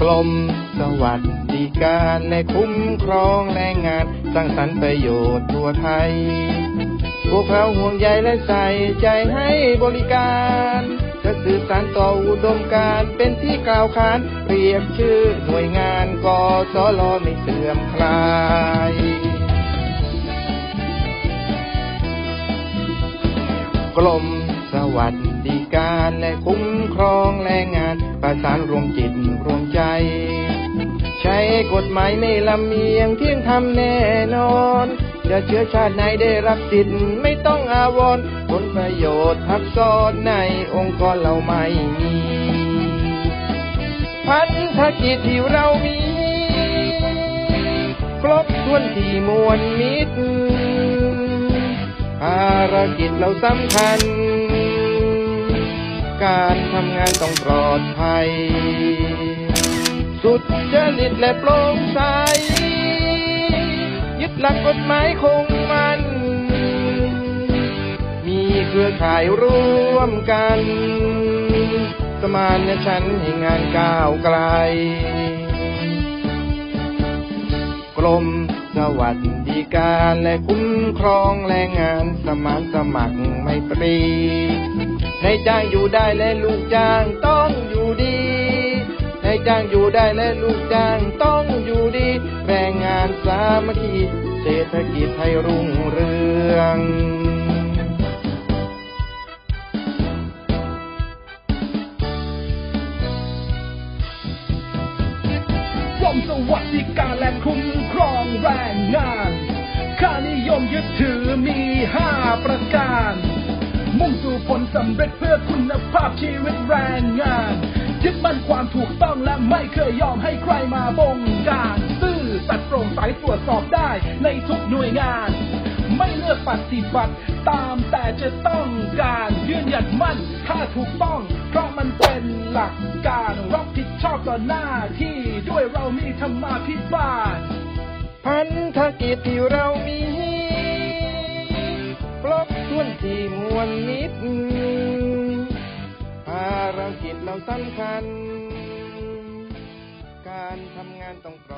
กรมสวัสดิการและคุ้มครองแรงงานสร้างสรรค์ประโยชน์ทั่วไทย พวกเราห่วงใยและใส่ใจให้บริการจะสื่อสารต่ออุดมการเป็นที่กล่าวขานเรียกชื่อหน่วยงานกสลไม่เสื่อมคลายกรมสวัสดิการและคุ้ม งาระสานรวมจิตรวมใจ ใช้กฎหมายไม่ลำเอียงเที่ยงธรรมแน่นอนจะเชื้อชาติไหนได้รับสิทธิ์ไม่ต้องอาวรณ์ผลประโยชน์ทับซ้อนในองค์กรเราไม่มี พันธกิจที่เรามี ครบถ้วนที่มวลมิตรภารกิจเราสำคัญ การทำงานต้องปลอดภัย สุดจริตและโปร่งใส ยึดหลักกฎหมายคงมัน มีเครือข่ายร่วมกัน สมานฉันให้งานก้าวไกลกรมสวัสดิการและคุ้มครองแรงงานสมานสมัครไม่ปรี ในจ้างอยู่ได้และลูกจ้างต้องอยู่ดีในจ้างอยู่ได้และลูกจ้างต้องอยู่ดีแรงงานสามัคคีเศรษฐกิจให้รุ่งเรืองกรมสวัสดิการและคุ้มครองแรงงาน ค่านิยมยึดถือมีห้าประการ มุ่งสู่ผลสำเร็จเพื่อคุณภาพชีวิตแรงงานยึดมั่นความถูกต้องและไม่เคยยอมให้ใครมาบงการซื่อสัตย์โปร่งใสตรวจสอบได้ในทุกหน่วยงาน ไม่เลือกปฏิบัติตามแต่จะต้องการยืนหยัดมั่นถ้าถูกต้อง เพราะมันเป็นหลักการรับผิดชอบต่อหน้าที่ด้วยเรามีธรรมาภิบาลพันธกิจที่เรามี บทวนที่มวลมิตรภารกิจเราสำคัญ การทำงานต้องปลอดภั